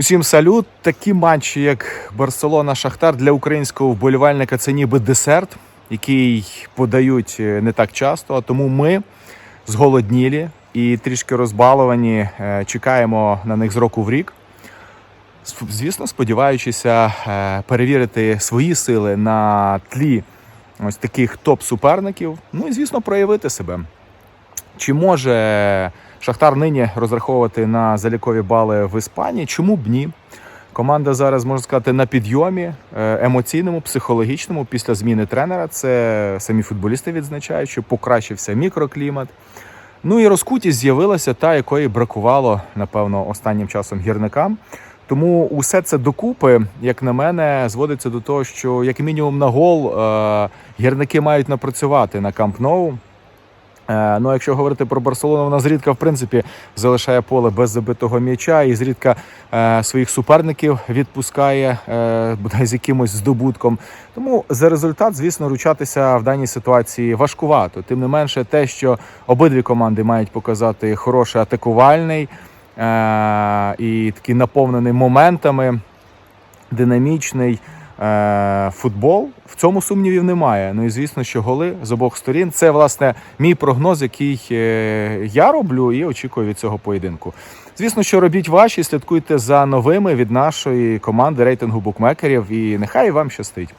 Усім салют. Такі матчі, як Барселона Шахтар для українського вболівальника, це ніби десерт, який подають е, не так часто. А тому ми зголоднілі і трішки розбаловані. е, Чекаємо на них з року в рік. Звісно, сподіваючися е, перевірити свої сили на тлі ось таких топ-суперників. Ну і звісно, проявити себе. Чи може Шахтар нині розраховувати на залікові бали в Іспанії? Чому б ні? Команда зараз можна сказати на підйомі е, емоційному, психологічному після зміни тренера. Це самі футболісти відзначають, що покращився мікроклімат. Ну і розкутість з'явилася та, якої бракувало, напевно, останнім часом гірникам. Тому усе це докупи, як на мене, зводиться до того, що як мінімум на гол е, гірники мають напрацювати на Камп Ноу. Е, Ну, якщо говорити про Барселону, вона зрідка в принципі залишає поле без забитого м'яча і зрідка е, своїх суперників відпускає е, бодай з якимось здобутком. Тому за результат, звісно, ручатися в даній ситуації важкувато. Тим не менше, те, що обидві команди мають показати хороший атакувальний і такий наповнений моментами, динамічний футбол. В цьому сумнівів немає. Ну і звісно, що голи з обох сторін. Це власне мій прогноз, який е, я роблю і очікую від цього поєдинку. Звісно, що робіть ваші, слідкуйте за новими від нашої команди рейтингу букмекерів, і нехай вам щастить.